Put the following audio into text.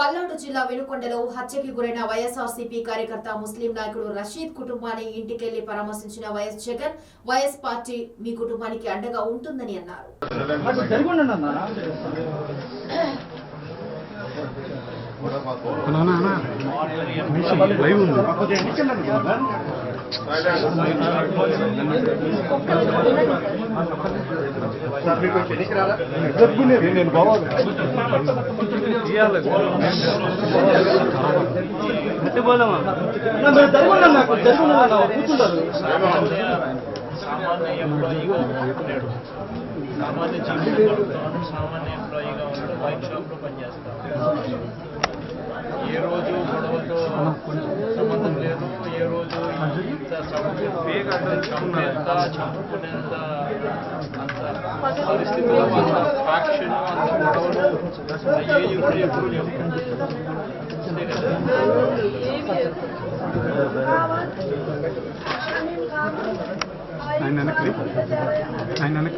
పల్నాడు జిల్లా వెనుకొండలో హత్యకి గురైన వైఎస్ఆర్సీపీ కార్యకర్త ముస్లిం నాయకుడు రషీద్ కుటుంబాన్ని ఇంటికెళ్ళి పరామర్శించిన వైఎస్ జగన్ వైఎస్ పార్టీ మీ కుటుంబానికి అండగా ఉంటుందని అన్నారు. లైవ్ నేను బావాలి నాకు సామాన్య ఎంప్లాయీగా సామాన్య జీవితంలో సామాన్య ఎంప్లాయీగా ఉన్నాడు వైన్ షాప్లో పనిచేస్తాడు ఏ రోజు గొడవతో సంబంధం లేదు ఏ రోజు ఇంత చంపేంత చంపుకునేంత Palestinian faction on the Yeni Kuruyor. Aynen öyle. Aynen öyle.